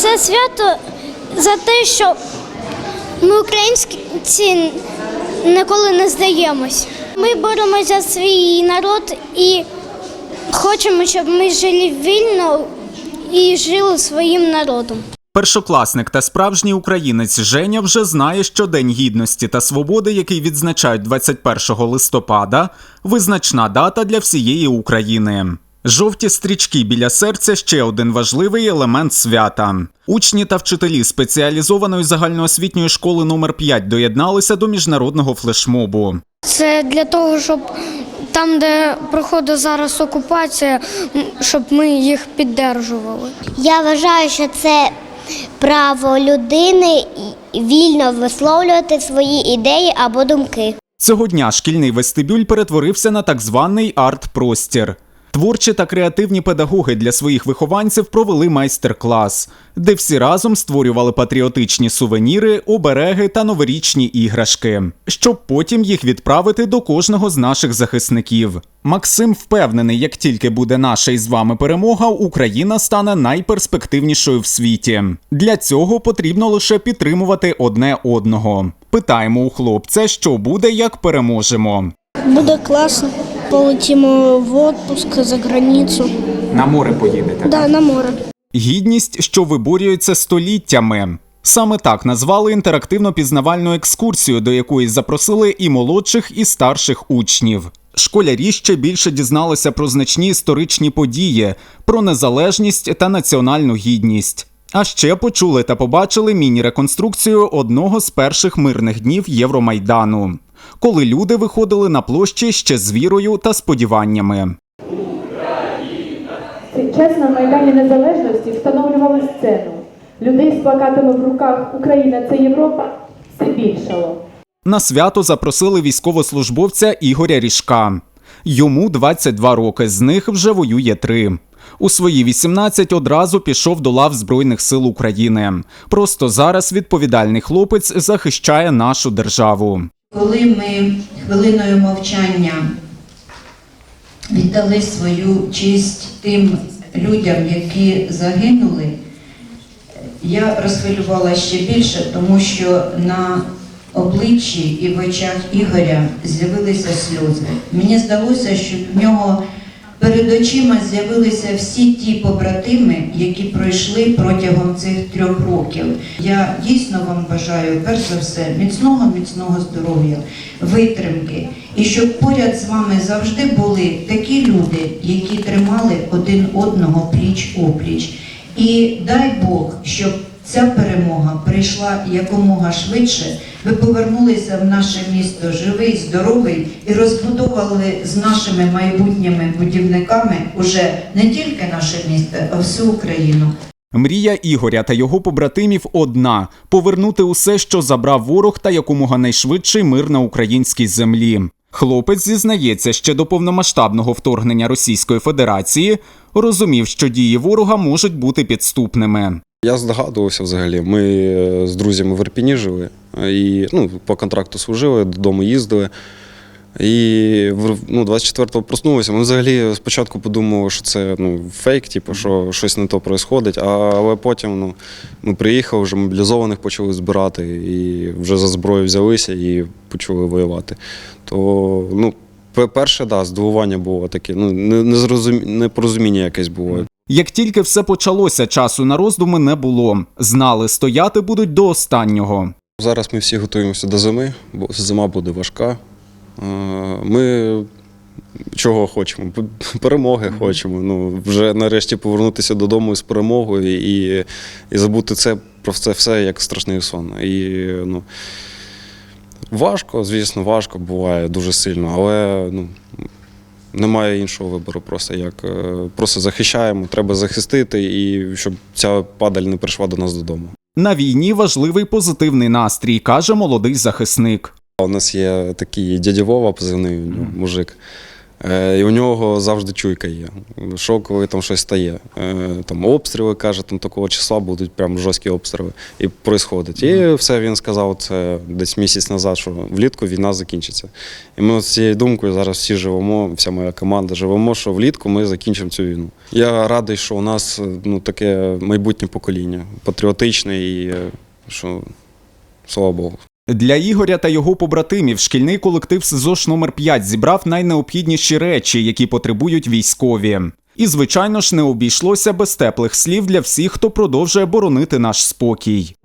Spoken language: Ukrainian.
Це свято за те, що ми українці ніколи не здаємось. Ми боремося за свій народ і хочемо, щоб ми жили вільно і жили своїм народом. Першокласник та справжній українець Женя вже знає, що День гідності та свободи, який відзначають 21 листопада, визначна дата для всієї України. Жовті стрічки біля серця ще один важливий елемент свята. Учні та вчителі спеціалізованої загальноосвітньої школи номер 5 доєдналися до міжнародного флешмобу. Це для того, щоб там, де проходить зараз окупація, щоб ми їх піддержували. Я вважаю, що це право людини вільно висловлювати свої ідеї або думки. Цього дня шкільний вестибюль перетворився на так званий арт-простір. Творчі та креативні педагоги для своїх вихованців провели майстер-клас, де всі разом створювали патріотичні сувеніри, обереги та новорічні іграшки, щоб потім їх відправити до кожного з наших захисників. Максим впевнений, як тільки буде наша із вами перемога, Україна стане найперспективнішою в світі. Для цього потрібно лише підтримувати одне одного. Питаємо у хлопця, що буде, як переможемо. Буде класно. Полетімо в відпуск за границю. На море поїдете. Да, на море. Гідність, що виборюється століттями. Саме так назвали інтерактивно-пізнавальну екскурсію, до якої запросили і молодших, і старших учнів. Школярі ще більше дізналися про значні історичні події, про незалежність та національну гідність. А ще почули та побачили міні-реконструкцію одного з перших мирних днів Євромайдану, коли люди виходили на площі ще з вірою та сподіваннями. Цей час на Майдані Незалежності встановлювали сцену. Людей з плакатами в руках Україна це Європа все більшало. На свято запросили військовослужбовця Ігоря Ріжка. Йому 22 роки, з них вже воює три. У свої 18 одразу пішов до лав Збройних сил України. Просто зараз відповідальний хлопець захищає нашу державу. Коли ми хвилиною мовчання віддали свою честь тим людям, які загинули, я розхвилювала ще більше, тому що на обличчі і в очах Ігоря з'явилися сльози. Мені здалося, що в нього перед очима з'явилися всі ті побратими, які пройшли протягом цих трьох років. Я дійсно вам бажаю, перш за все, міцного, міцного здоров'я, витримки, і щоб поряд з вами завжди були такі люди, які тримали один одного пліч опліч. І дай Бог, щоб ця перемога прийшла якомога швидше. Ви повернулися в наше місто живий, здоровий і розбудовували з нашими майбутніми будівниками уже не тільки наше місто, а всю Україну. Мрія Ігоря та його побратимів одна повернути усе, що забрав ворог, та якомога найшвидший мир на українській землі. Хлопець зізнається, ще до повномасштабного вторгнення Російської Федерації розумів, що дії ворога можуть бути підступними. Я здогадувався взагалі. Ми е, з друзями в Ірпіні жили е, і ну, по контракту служили, додому їздили. І ну, 24-го проснулися. Ми взагалі спочатку подумали, що це ну, фейк, типу, що щось не то відбувається, але потім ну, ми приїхали, вже мобілізованих почали збирати і вже за зброю взялися і почали воювати. То ну, перше, да, здивування було таке, ну, не- незрозумі- непорозуміння якесь було. Як тільки все почалося, часу на роздуми не було. Знали, стояти будуть до останнього. Зараз ми всі готуємося до зими, бо зима буде важка. Е, Ми чого хочемо? Перемоги хочемо. Ну, вже нарешті повернутися додому з перемогою і, і забути це про це все як страшний сон. І, ну, важко, звісно, важко буває дуже сильно, але ну, немає іншого вибору. Просто як е, просто захищаємо, треба захистити, і щоб ця падаль не прийшла до нас додому. На війні важливий позитивний настрій, каже молодий захисник. У нас є такий дядя Вова, позивний у нього, мужик. Е, І у нього завжди чуйка є. Що коли там щось стає. Е, Там обстріли, каже, там такого числа будуть прям жорсткі обстріли. І происходить. І все він сказав це десь місяць назад, що влітку війна закінчиться. І ми з цією думкою зараз всі живемо, вся моя команда живемо, що влітку ми закінчимо цю війну. Я радий, що у нас е, ну, таке майбутнє покоління, патріотичне і що слава Богу. Для Ігоря та його побратимів шкільний колектив СИЗОШ номер 5 зібрав найнеобхідніші речі, які потребують військові. І, звичайно ж, не обійшлося без теплих слів для всіх, хто продовжує боронити наш спокій.